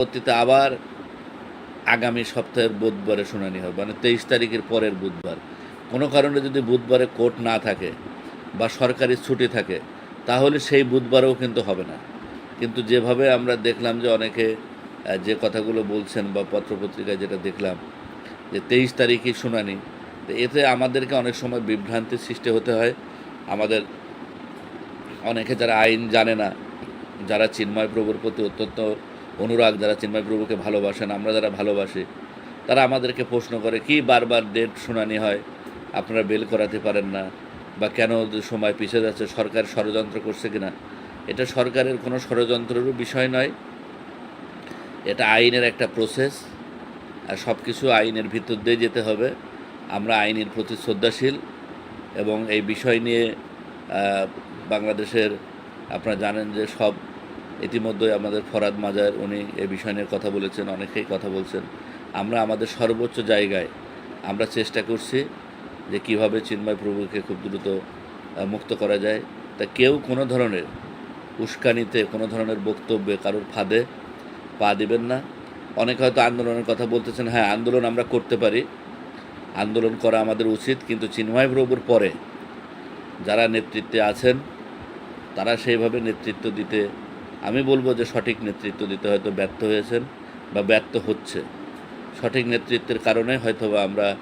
পরবর্তীতে আবার আগামী সপ্তাহের বুধবারে শুনানি হবে মানে তেইশ তারিখের পরের বুধবার। কোনো কারণে যদি বুধবারে কোর্ট না থাকে বা সরকারি ছুটি থাকে, তাহলে সেই বুধবারেও কিন্তু হবে না। কিন্তু যেভাবে আমরা দেখলাম যে অনেকে যে কথাগুলো বলছেন বা পত্রপত্রিকায় যেটা দেখলাম, যে তেইশ তারিখই শুনানি, তো এতে আমাদেরকে অনেক সময় বিভ্রান্তির সৃষ্টি হতে হয়। আমাদের অনেকে যারা আইন জানে না, যারা চিন্ময় প্রভুর প্রতি অত্যন্ত অনুরাগ যারা চিন্ময় প্রভুকে ভালোবাসেন, আমরা যারা ভালোবাসি, তারা আমাদেরকে প্রশ্ন করে, কি বারবার ডেট শুনানি হয়? আপনারা বেল করাতে পারেন না বা কেন সময় পিছিয়ে যাচ্ছে? সরকার ষড়যন্ত্র করছে কিনা? এটা সরকারের কোনো ষড়যন্ত্রেরও বিষয় নয়। এটা আইনের একটা প্রসেস আর সব কিছু আইনের ভিতর দিয়ে যেতে হবে। আমরা আইনের প্রতি শ্রদ্ধাশীল এবং এই বিষয় নিয়ে বাংলাদেশের, আপনারা জানেন যে সব ইতিমধ্যে আমাদের ফরাদ মাজার, উনি এ বিষয় নিয়ে কথা বলেছেন, অনেকেই কথা বলছেন। আমরা আমাদের সর্বোচ্চ জায়গায় আমরা চেষ্টা করছি যে কীভাবে চিন্ময় প্রভুকে খুব দ্রুত মুক্ত করা যায়। তা কেউ কোনো ধরনের উস্কানিতে, কোনো ধরনের বক্তব্যে কারোর ফাঁদে পা দিবেন না। অনেকে হয়তো আন্দোলনের কথা বলতেছেন হ্যাঁ আন্দোলন আমরা করতে পারি। আন্দোলন করা আমাদের উচিত, কিন্তু চিন্ময় প্রভুর পরে যারা নেতৃত্বে আছেন, তারা সেইভাবে নেতৃত্ব দিতে আমি বলব যে সঠিক নেতৃত্ব দিতে হয়তো ব্যর্থ হয়েছেন বা ব্যর্থ হচ্ছে। সঠিক নেতৃত্বের কারণে হয়তোবা আমরা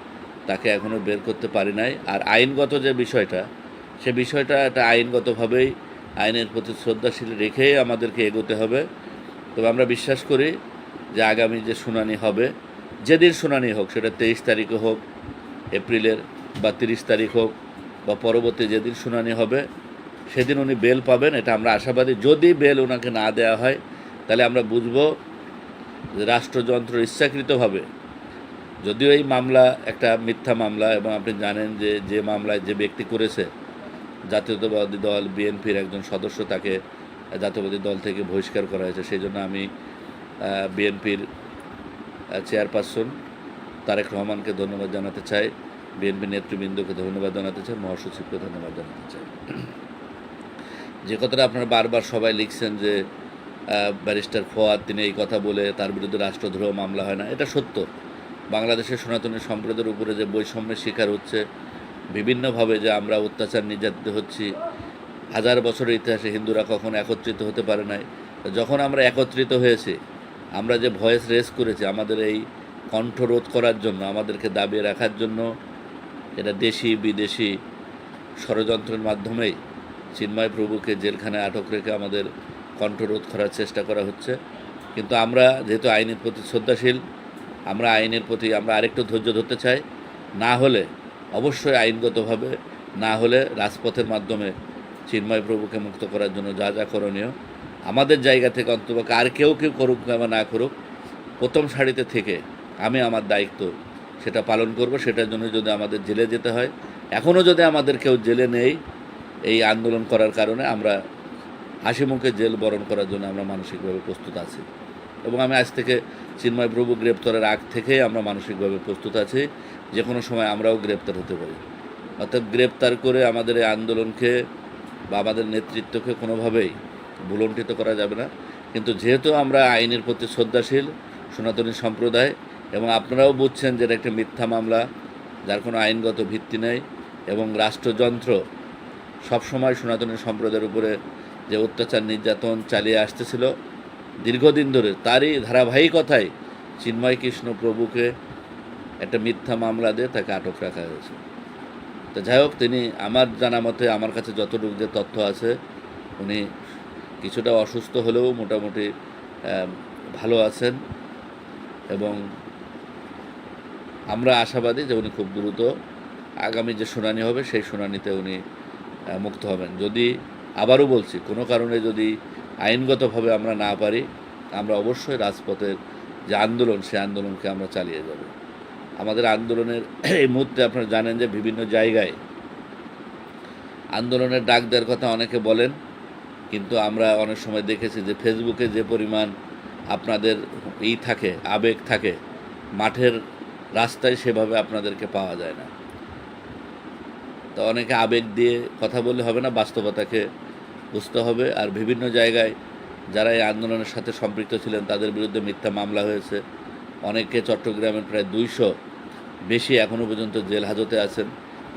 তাকে এখনও বের করতে পারি নাই। আর আইনগত যে বিষয়টা, সে বিষয়টা একটা আইনগতভাবেই আইনের প্রতি শ্রদ্ধাশীল রেখেই আমাদেরকে এগোতে হবে। তবে আমরা বিশ্বাস করি যে আগামী যে শুনানি হবে, যেদিন শুনানি হোক, সেটা তেইশ তারিখে হোক, এপ্রিলের বা তিরিশ তারিখ হোক, বা পরবর্তী যেদিন শুনানি হবে সেদিন উনি বেল পাবেন, এটা আমরা আশাবাদী। যদি বেল ওনাকে না দেওয়া হয়, তাহলে আমরা বুঝব যে রাষ্ট্রযন্ত্র ইচ্ছাকৃতভাবে, যদিও এই মামলা একটা মিথ্যা মামলা এবং আপনি জানেন যে যে মামলায় যে ব্যক্তি করেছে, জাতীয়তাবাদী দল, বিএনপির একজন সদস্য তাকে জাতীয়বাদী দল থেকে বহিষ্কার করা হয়েছে, সেই জন্য আমি বিএনপির চেয়ারপারসন তারেক রহমানকে ধন্যবাদ জানাতে চাই, বিএনপি নেতৃবৃন্দকে ধন্যবাদ জানাতে চাই, মহাসচিবকে ধন্যবাদ জানাতে চাই। যে কথাটা আপনারা বারবার সবাই লিখছেন যে ব্যারিস্টার ফোয়াদ তিনি এই কথা বলে তার বিরুদ্ধে রাষ্ট্রদ্রোহ মামলা হয় না, এটা সত্য। বাংলাদেশের সনাতনী সম্প্রদায়ের উপরে যে বৈষম্যের শিকার হচ্ছে, বিভিন্নভাবে যে আমরা অত্যাচার নির্যাতিত হচ্ছি, হাজার বছরের ইতিহাসে হিন্দুরা কখনো একত্রিত হতে পারে নাই। যখন আমরা একত্রিত হয়েছি, আমরা যে ভয়েস রেস করেছি, আমাদের এই কণ্ঠ রোধ করার জন্য, আমাদেরকে দাবিয়ে রাখার জন্য, এটা দেশি বিদেশি ষড়যন্ত্রের মাধ্যমেই চিন্ময় প্রভুকে জেলখানে আটক রেখে আমাদের কণ্ঠরোধ করার চেষ্টা করা হচ্ছে। কিন্তু আমরা যেহেতু আইনের প্রতি শ্রদ্ধাশীল, আমরা আইনের প্রতি আমরা আরেকটু ধৈর্য ধরতে চাই। না হলে অবশ্যই আইনগতভাবে, না হলে রাজপথের মাধ্যমে চিন্ময় প্রভুকে মুক্ত করার জন্য যা যা করণীয়। আমাদের জায়গা থেকে অন্তপক্ষে আর কেউ কেউ করুক বা না করুক, প্রথম সারিতে থেকে আমি আমার দায়িত্ব সেটা পালন করব। সেটার জন্য যদি আমাদের জেলে যেতে হয় এখনও যদি আমাদের কেউ জেলে নেই এই আন্দোলন করার কারণে আমরা হাসি মুখে জেল বরণ করার জন্য আমরা মানসিকভাবে প্রস্তুত আছি। এবং আমি আজ থেকে চিন্ময় প্রভু গ্রেপ্তারের আগ থেকেই আমরা মানসিকভাবে প্রস্তুত আছি। যে কোনো সময় আমরাও গ্রেপ্তার হতে পারি। অর্থাৎ গ্রেপ্তার করে আমাদের এই আন্দোলনকে বা আমাদের নেতৃত্বকে কোনোভাবেই ভুলণ্ঠিত করা যাবে না। কিন্তু যেহেতু আমরা আইনের প্রতি শ্রদ্ধাশীল, সনাতনী সম্প্রদায়, এবং আপনারাও বুঝছেন যে এটা একটা মিথ্যা মামলা, যার কোনো আইনগত ভিত্তি নেই, এবং রাষ্ট্রযন্ত্র সবসময় সনাতনী সম্প্রদায়ের উপরে যে অত্যাচার, নির্যাতন চালিয়ে আসতেছিল, দীর্ঘদিন ধরে তারই ধারাবাহিকতায় চিন্ময় কৃষ্ণ প্রভুকে একটা মিথ্যা মামলা দিয়ে তাকে আটক রাখা হয়েছে। তো যাই হোক, তিনি আমার জানা মতে, আমার কাছে যতটুকু যে তথ্য আছে, উনি কিছুটা অসুস্থ হলেও মোটামুটি ভালো আছেন এবং আমরা আশাবাদী যে উনি খুব দ্রুত আগামী যে শুনানি হবে, সেই শুনানিতে উনি মুক্ত হবেন। যদি আবারও বলছি, কোনো কারণে যদি আইনগতভাবে আমরা না পারি, আমরা অবশ্যই রাজপথের যে আন্দোলন সেই আন্দোলনকে আমরা চালিয়ে যাব। আমাদের আন্দোলনের এই মুহূর্তে আপনারা জানেন যে বিভিন্ন জায়গায় আন্দোলনের ডাক দেওয়ার কথা অনেকে বলেন, কিন্তু আমরা অনেক সময় দেখেছি যে ফেসবুকে যে পরিমাণ আপনাদের ই থাকে, আবেগ থাকে, মাঠের রাস্তায় সেভাবে আপনাদেরকে পাওয়া যায় না। তো অনেকে আবেগ দিয়ে কথা বললে হবে না, বাস্তবতাকে বুঝতে হবে। আর বিভিন্ন জায়গায় যারা এই আন্দোলনের সাথে সম্পৃক্ত ছিলেন, তাদের বিরুদ্ধে মিথ্যা মামলা হয়েছে। অনেকে চট্টগ্রামের প্রায় দুইশো বেশি এখনও পর্যন্ত জেল হাজতে আছেন।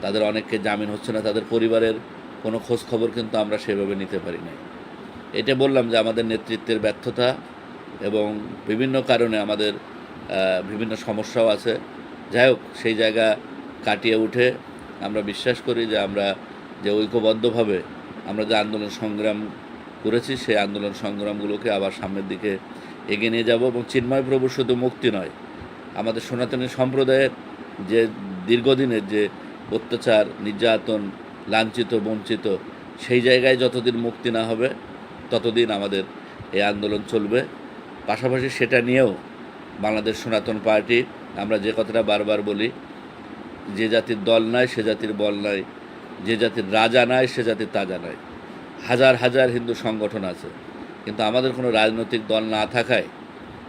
তাদের অনেককে জামিন হচ্ছে না, তাদের পরিবারের কোনো খোঁজ খবর কিন্তু আমরা সেভাবে নিতে পারি নাই। এটা বললাম যে আমাদের নেতৃত্বের ব্যর্থতা এবং বিভিন্ন কারণে আমাদের বিভিন্ন সমস্যাও আছে। যাই হোক, সেই জায়গা কাটিয়ে উঠে আমরা বিশ্বাস করি যে আমরা যে ঐক্যবদ্ধভাবে আমরা যে আন্দোলন সংগ্রাম করেছি, সেই আন্দোলন সংগ্রামগুলোকে আবার সামনের দিকে এগিয়ে নিয়ে যাব এবং চিন্ময় প্রভু শুধু মুক্তি নয়, আমাদের সনাতনী সম্প্রদায়ের যে দীর্ঘদিনের যে অত্যাচার, নির্যাতন, লাঞ্ছিত, বঞ্চিত, সেই জায়গায় যতদিন মুক্তি না হবে, ততদিন আমাদের এই আন্দোলন চলবে। পাশাপাশি সেটা নিয়েও বাংলাদেশ সনাতন পার্টি, আমরা যে কথাটা বারবার বলি যে জাতির দল নাই, সে জাতির বল নাই। যে জাতির রাজা নাই, সে জাতির তাজা নাই। হাজার হাজার হিন্দু সংগঠন আছে। কিন্তু আমাদের কোনো রাজনৈতিক দল না থাকায়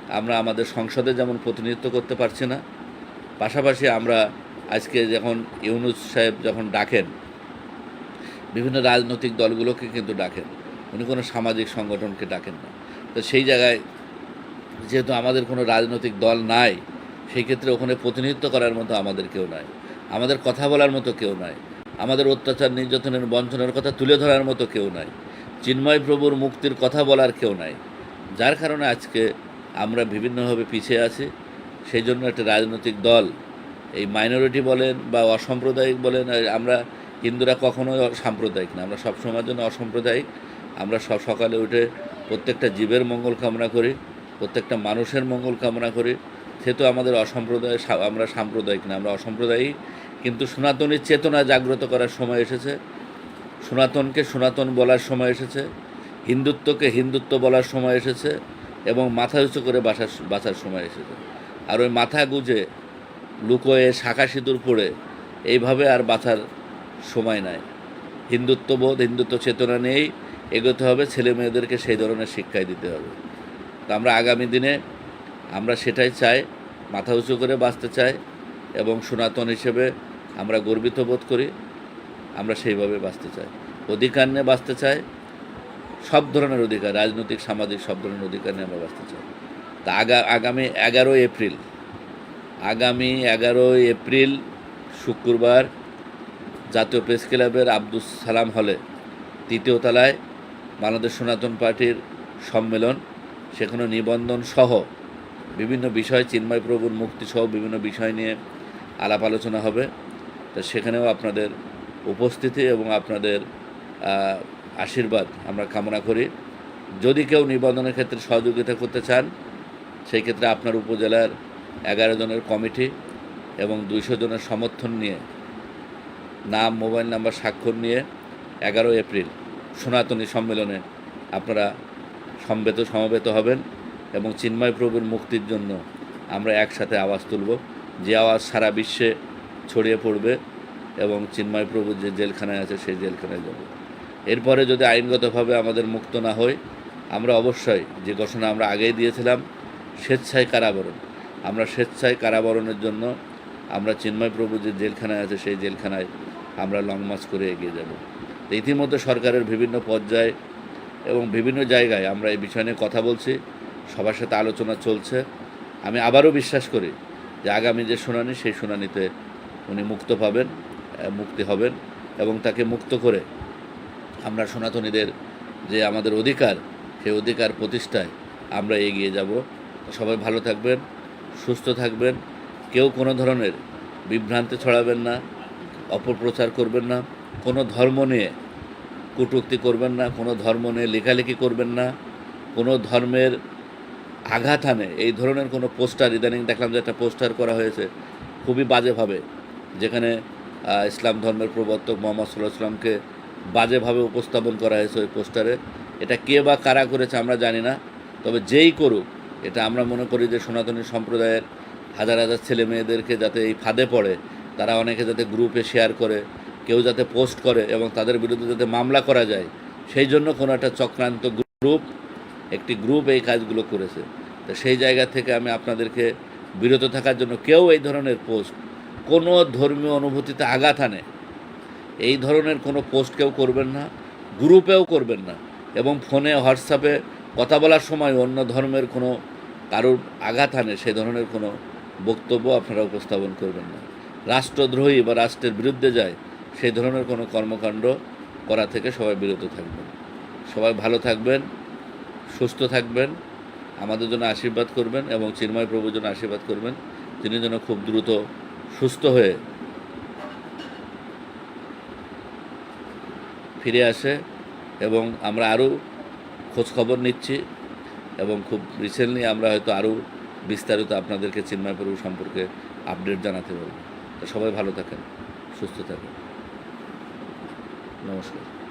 আমরা আমাদের সংসদে যেমন প্রতিনিধিত্ব করতে পারছি না, পাশাপাশি আমরা আজকে যখন ইউনুস সাহেব যখন ডাকেন, বিভিন্ন রাজনৈতিক দলগুলোকে কিন্তু ডাকেন, উনি কোনো সামাজিক সংগঠনকে ডাকেন না। তো সেই জায়গায় যেহেতু আমাদের কোনো রাজনৈতিক দল নাই, সেই ক্ষেত্রে ওখানে প্রতিনিধিত্ব করার মতো আমাদের কেউ নাই। আমাদের কথা বলার মতো কেউ নাই। আমাদের অত্যাচার, নির্যাতনের বঞ্চনার কথা তুলে ধরার মতো কেউ নাই। চিন্ময় প্রভুর মুক্তির কথা বলার কেউ নাই। যার কারণে আজকে আমরা বিভিন্নভাবে পিছিয়ে আছি। সেই জন্য একটা রাজনৈতিক দল, এই মাইনরিটি বলেন বা অসাম্প্রদায়িক বলেন আমরা হিন্দুরা কখনোই সাম্প্রদায়িক না। আমরা সব সময়ের জন্য অসাম্প্রদায়িক। আমরা সব সকালে উঠে প্রত্যেকটা জীবের মঙ্গল কামনা করি, প্রত্যেকটা মানুষের মঙ্গল কামনা করি। সেহেতু আমাদের অসম্প্রদায় আমরা সাম্প্রদায়িক না, আমরা অসাম্প্রদায়িক। কিন্তু সনাতনী চেতনা জাগ্রত করার সময় এসেছে। সনাতনকে সনাতন বলার সময় এসেছে। হিন্দুত্বকে হিন্দুত্ব বলার সময় এসেছে এবং মাথা উঁচু করে বাসার বাঁচার সময় এসেছে। আর ওই মাথা গুজে লুকোয়ে শাখা সিঁদুর পড়ে এইভাবে আর বাঁচার সময় নাই। হিন্দুত্ববোধ, হিন্দুত্ব চেতনা নিয়েই এগোতে হবে ছেলে মেয়েদেরকে সেই ধরনের শিক্ষাই দিতে হবে। তো আমরা আগামী দিনে আমরা সেটাই চাই, মাথা উঁচু করে বাঁচতে চাই এবং সনাতন হিসেবে আমরা গর্বিত বোধ করি, আমরা সেইভাবে বাঁচতে চাই। অধিকার নিয়ে বাঁচতে চাই, সব ধরনের অধিকার, রাজনৈতিক, সামাজিক, সব ধরনের অধিকার নিয়ে আমরা বাঁচতে চাই। তা আগা, আগামী এগারোই এপ্রিল, আগামী এগারোই এপ্রিল, শুক্রবার, জাতীয় প্রেস ক্লাবের আব্দুস সালাম হলে তৃতীয় তলায় বাংলাদেশ সনাতন পার্টির সম্মেলন, সেখানে নিবন্ধন সহ বিভিন্ন বিষয়, চিন্ময় প্রভুর মুক্তি সহ বিভিন্ন বিষয় নিয়ে আলাপ আলোচনা হবে। তো সেখানেও আপনাদের উপস্থিতি এবং আপনাদের আশীর্বাদ আমরা কামনা করি। যদি কেউ নিবন্ধনের ক্ষেত্রে সহযোগিতা করতে চান, সেই ক্ষেত্রে আপনার উপজেলার এগারো জনের কমিটি এবং দুইশো জনের সমর্থন নিয়ে, নাম, মোবাইল নাম্বার, স্বাক্ষর নিয়ে এগারো এপ্রিল সনাতনী সম্মেলনে আপনারা সমবেত সমবেত হবেন। এবং চিন্ময় প্রভুর মুক্তির জন্য আমরা একসাথে আওয়াজ তুলব। যে আওয়াজ সারা বিশ্বে ছড়িয়ে পড়বে এবং চিন্ময় প্রভু যে জেলখানায় আছে সেই জেলখানায় যাব। এরপরে যদি আইনগতভাবে আমাদের মুক্ত না হই আমরা অবশ্যই যে ঘোষণা আমরা আগেই দিয়েছিলাম, স্বেচ্ছায় কারাবরণ। আমরা স্বেচ্ছায় কারাবরণের জন্য আমরা চিন্ময় প্রভু যে জেলখানায় আছে সেই জেলখানায় আমরা লং মার্চ করে এগিয়ে যাব। ইতিমধ্যে সরকারের বিভিন্ন পর্যায়ে এবং বিভিন্ন জায়গায় আমরা এই বিষয় নিয়ে কথা বলছি। সবার সাথে আলোচনা চলছে। আমি আবারও বিশ্বাস করি যে আগামী যে শুনানি, সেই শুনানিতে উনি মুক্ত পাবেন মুক্তি হবেন এবং তাকে মুক্ত করে আমরা সনাতনীদের যে আমাদের অধিকার, সেই অধিকার প্রতিষ্ঠায় আমরা এগিয়ে যাব। সবাই ভালো থাকবেন, সুস্থ থাকবেন, কেউ কোনো ধরনের বিভ্রান্তি ছড়াবেন না, অপপ্রচার করবেন না, কোনো ধর্ম নিয়ে কটূক্তি করবেন না, কোনো ধর্ম নিয়ে লেখালেখি করবেন না, কোনো ধর্মের আঘাত আনে এই ধরনের কোনো পোস্টার, ইদানিং দেখলাম যে একটা পোস্টার করা হয়েছে, খুবই বাজেভাবে, যেখানে ইসলাম ধর্মের প্রবর্তক মোহাম্মদ সাল্লাহ সাল্লামকে বাজেভাবে উপস্থাপন করা হয়েছে ওই পোস্টারে। এটা কে বা কারা করেছে আমরা জানি না, তবে যেই করুক, এটা আমরা মনে করি যে সনাতনী সম্প্রদায়ের হাজার হাজার ছেলে মেয়েদেরকে যাতে এই ফাঁদে পড়ে, তারা অনেকে যাতে গ্রুপে শেয়ার করে, কেউ যাতে পোস্ট করে এবং তাদের বিরুদ্ধে যাতে মামলা করা যায়, সেই জন্য কোনো একটা চক্রান্ত গ্রুপ একটি গ্রুপ এই কাজগুলো করেছে। তো সেই জায়গা থেকে আমি আপনাদেরকে বিরত থাকার জন্য কেউ এই ধরনের পোস্ট কোনো ধর্মীয় অনুভূতিতে আঘাত আনে। এই ধরনের কোনো পোস্ট কেউ করবেন না গ্রুপেও করবেন না এবং ফোনে হোয়াটসঅ্যাপে কথা বলার সময় অন্য ধর্মের কোনো কারোর আঘাত আনে, সে ধরনের কোনো বক্তব্য আপনারা উপস্থাপন করবেন না। রাষ্ট্রদ্রোহী বা রাষ্ট্রের বিরুদ্ধে যায় সেই ধরনের কোনো কর্মকাণ্ড করা থেকে সবাই বিরত থাকবেন। সবাই ভালো থাকবেন। সুস্থ থাকবেন, আমাদের জন্য আশীর্বাদ করবেন এবং চিন্ময় প্রভুর জন্য আশীর্বাদ করবেন, তিনি যেন খুব দ্রুত সুস্থ হয়ে ফিরে আসে এবং আমরা আরও খোঁজখবর নিচ্ছি এবং খুব রিসেন্টলি আমরা হয়তো আরও বিস্তারিত আপনাদেরকে চিন্ময় প্রভু সম্পর্কে আপডেট জানাতে পারব। সবাই ভালো থাকেন, সুস্থ থাকেন। নমস্কার।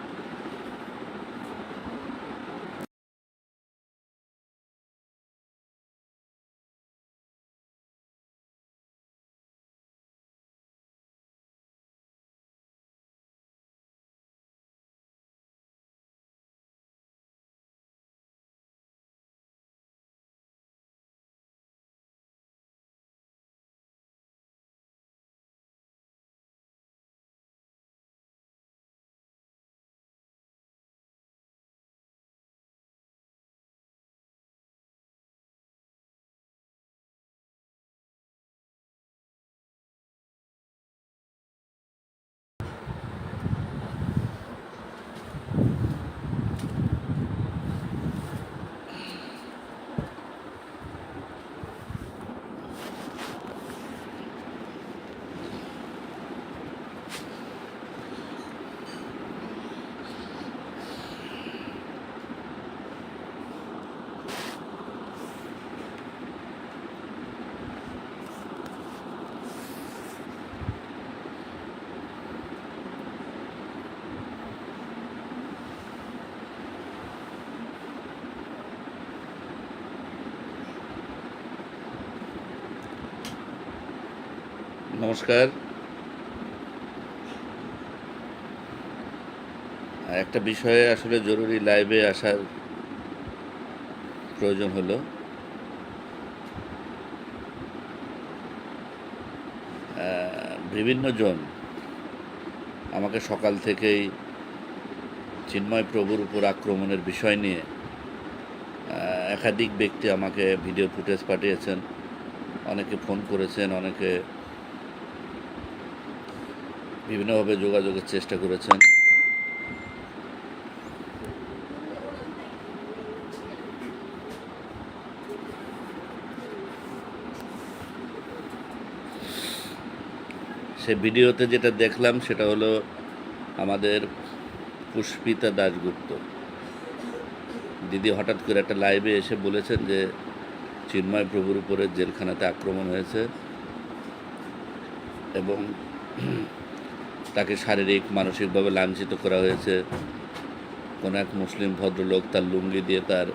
নমস্কার। একটা বিষয়ে আসলে জরুরি লাইভে আসার প্রয়োজন হলো। বিভিন্ন জন আমাকে সকাল থেকেই চিন্ময় প্রভুর উপর আক্রমণের বিষয় নিয়ে একাধিক ব্যক্তি আমাকে ভিডিও ফুটেজ পাঠিয়েছেন। অনেকে ফোন করেছেন, অনেকে বিভিন্নভাবে যোগাযোগের চেষ্টা করেছেন। সে ভিডিওতে যেটা দেখলাম, সেটা হলো আমাদের পুষ্পিতা দাশগুপ্ত। দিদি হঠাৎ করে একটা লাইভে এসে বলেছেন যে, চিন্ময় প্রভুর উপরে জেলখানাতে আক্রমণ হয়েছে এবং তাকে শারীরিক, মানসিকভাবে লাঞ্ছিত করা হয়েছে। কোনো এক মুসলিম ভদ্রলোক তার লুঙ্গি দিয়ে তার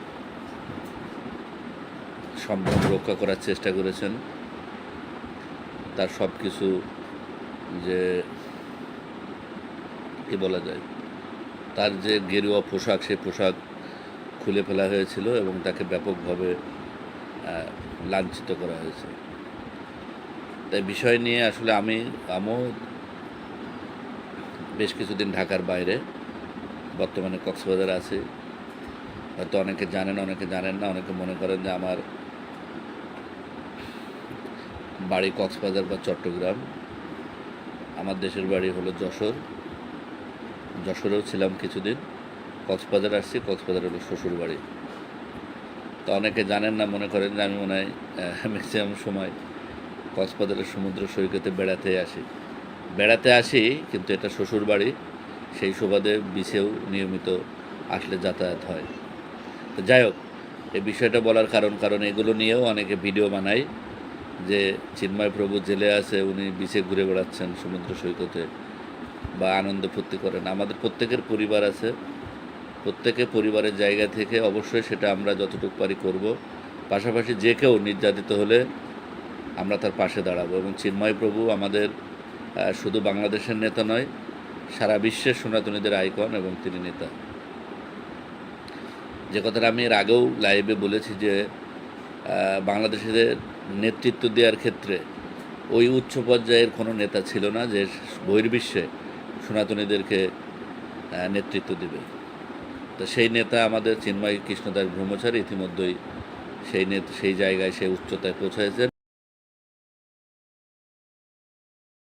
সম্ভ্রম রক্ষা করার চেষ্টা করেছেন। তার সব কিছু যে, কি বলা যায়, তার যে গেরুয়া পোশাক, সেই পোশাক খুলে ফেলা হয়েছিল এবং তাকে ব্যাপকভাবে লাঞ্ছিত করা হয়েছে। তাই বিষয় নিয়ে আসলে আমি, আমিও বেশ কিছুদিন ঢাকার বাইরে। বর্তমানে কক্সবাজার আছি। হয়তো অনেকে জানেন অনেকে জানেন না, অনেকে মনে করেন যে আমার বাড়ি কক্সবাজার বা চট্টগ্রাম। আমার দেশের বাড়ি হলো যশোর। যশোরেও ছিলাম কিছুদিন। কক্সবাজার আসছি, কক্সবাজার হলো শ্বশুর বাড়ি। তো অনেকে জানেন না, মনে করেন যে আমি মনে হয় ম্যাক্সিমাম সময় কক্সবাজারের সমুদ্র সৈকতে বেড়াতে আসি। বেড়াতে আসি, কিন্তু এটা শ্বশুর বাড়ি সেই সুবাদে বিছেও নিয়মিত আসলে যাতায়াত হয়। তো যাই হোক, এই বিষয়টা বলার কারণ কারণ এগুলো নিয়েও অনেকে ভিডিও বানায় যে চিন্ময় প্রভু জেলে আছে, উনি বিচে ঘুরে বেড়াচ্ছেন সমুদ্র সৈকতে বা আনন্দ ফুর্তি করেন। আমাদের প্রত্যেকের পরিবার আছে। প্রত্যেকে পরিবারের জায়গা থেকে অবশ্যই সেটা আমরা যতটুকু পারি করব। পাশাপাশি যে কেউ নির্যাতিত হলে আমরা তার পাশে দাঁড়াবো এবং চিন্ময় প্রভু আমাদের শুধু বাংলাদেশের নেতা নয় সারা বিশ্বের সনাতনীদের আইকন এবং তিনি নেতা। যে কথাটা আমি এর আগেও লাইভে বলেছি যে আহ, বাংলাদেশের নেতৃত্ব দেওয়ার ক্ষেত্রে ওই উচ্চ পর্যায়ের কোনো নেতা ছিল না যে বহির্বিশ্বে সনাতনীদেরকে নেতৃত্ব দেবে। তো সেই নেতা আমাদের চিন্ময় কৃষ্ণদাস ব্রহ্মচারী ইতিমধ্যেই সেই সেই জায়গায় সেই উচ্চতায় পৌঁছেছেন